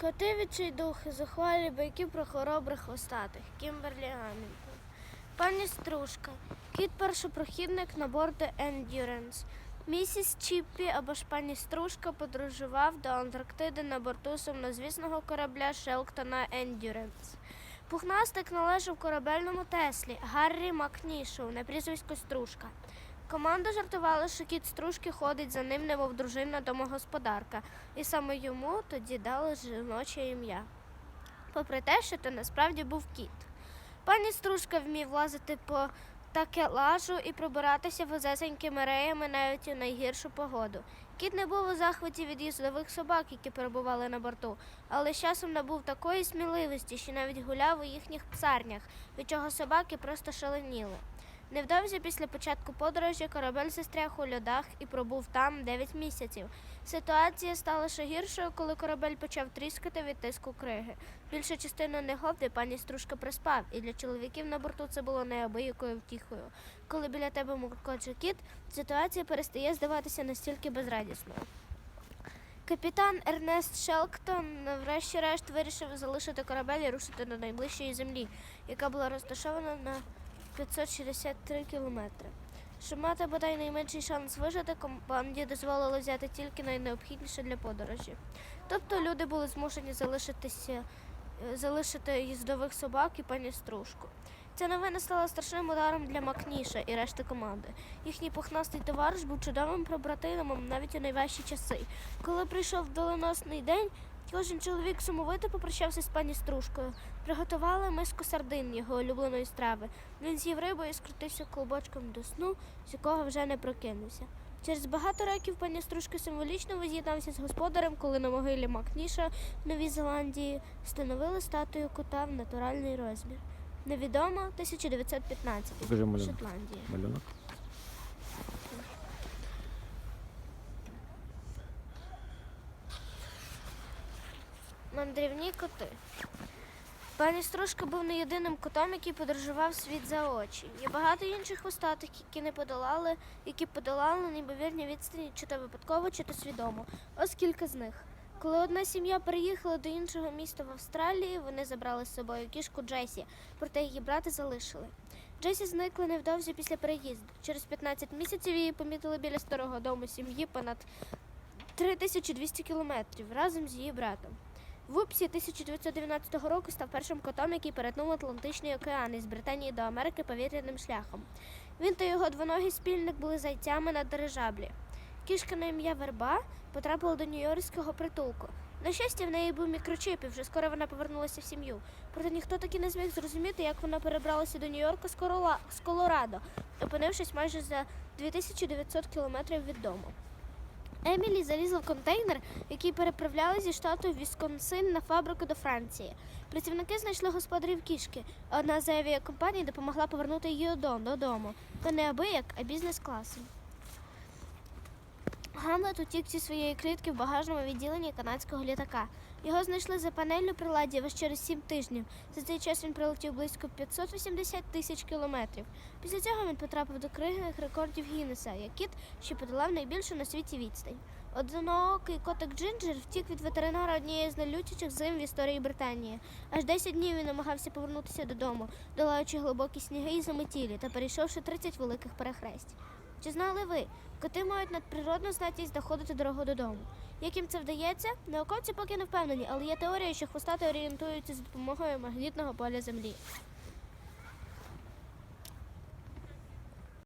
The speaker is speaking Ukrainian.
Коти відчайдухи, зухвалі байки про хоробрих хвостатих. Кімберлі Гамільтон. Пані Стружка. Кіт першопрохідник на борту Endurance. Місіс Чіппі або ж пані Стружка подорожував до Антарктиди на борту сумнозвісного корабля Шелктона Endurance. Пухнастик належав корабельному Теслі Гаррі Макнішоу на прізвисько Стружка. Команда жартувала, що кіт стружки ходить за ним, немов дружина домогосподарка, і саме йому тоді дали жіноче ім'я. Попри те, що то насправді був кіт. Пані стружка вмів лазити по такелажу і пробиратися вузесенькими реями навіть у найгіршу погоду. Кіт не був у захваті від їздових собак, які перебували на борту, але з часом набув такої сміливості, що навіть гуляв у їхніх псарнях, від чого собаки просто шаленіли. Невдовзі після початку подорожі корабель застряг у льодах і пробув там 9 місяців. Ситуація стала ще гіршою, коли корабель почав тріскати від тиску криги. Більшу частину негоди пані стружка приспав, і для чоловіків на борту це було неабиякою втіхою. Коли біля тебе муркоче кіт, ситуація перестає здаватися настільки безрадісною. Капітан Ернест Шелктон врешті-решт вирішив залишити корабель і рушити до найближчої землі, яка була розташована на 563 кілометри. Щоб мати бодай найменший шанс вижити, команді дозволили взяти тільки найнеобхідніше для подорожі. Тобто люди були змушені залишитися, е, залишити їздових собак і пані стружку. Ця новина стала страшним ударом для Макніша і решти команди. Їхній пухнастий товариш був чудовим побратимом навіть у найважчі часи. Коли прийшов доленосний день, кожен чоловік сумовито попрощався з пані стружкою. Приготували миску сардин його улюбленої страви. Він з'їв рибу і скрутився клубочком до сну, з якого вже не прокинувся. Через багато років пані стружка символічно воз'єднався з господарем, коли на могилі Макніша в Новій Зеландії встановили статую кота в натуральний розмір. Невідомо 1915 Покажи малюнок. Шотландія. Малюнок. Мандрівні коти. Пані Стружка був не єдиним котом, який подорожував світ за очі. Є багато інших хвостатих, які не подолали, які подолали неймовірні відстані, чи то випадково, чи то свідомо. Ось кілька з них. Коли одна сім'я переїхала до іншого міста в Австралії, вони забрали з собою кішку Джесі, проте її брати залишили. Джесі зникла невдовзі після переїзду. Через 15 місяців її помітили біля старого дому сім'ї понад 3200 кілометрів разом з її братом. Вупсі 1919 року став першим котом, який перетнув Атлантичний океан із Британії до Америки повітряним шляхом. Він та його двоногий спільник були зайцями на дирижаблі. Кішка на ім'я Верба потрапила до нью-йоркського притулку. На щастя, в неї був мікрочип, і вже скоро вона повернулася в сім'ю. Проте ніхто таки не зміг зрозуміти, як вона перебралася до Нью-Йорка з, Колорадо, опинившись майже за 2900 кілометрів від дому. Емілі залізла в контейнер, який переправляли зі штату Вісконсин на фабрику до Франції. Працівники знайшли господарів кішки. Одна з авіакомпаній допомогла повернути її додому. Та не аби як, а бізнес-класом. Гамлет утік зі своєї клітки в багажному відділенні канадського літака. Його знайшли за панеллю приладдя аж через сім тижнів. За цей час він прилетів близько 580 тисяч кілометрів. Після цього він потрапив до книги рекордів Гіннеса, як кіт, що подолав найбільшу на світі відстань. Одноокий котик Джинджер втік від ветеринара однієї з найлютіших зим в історії Британії. Аж 10 днів він намагався повернутися додому, долаючи глибокі сніги і заметілі та перейшовши 30 великих перехресть. Чи знали ви, коти мають надприродну здатність доходити дорогу додому? Як їм це вдається? Науковці поки не впевнені, але є теорія, що хвостати орієнтуються за допомогою магнітного поля Землі.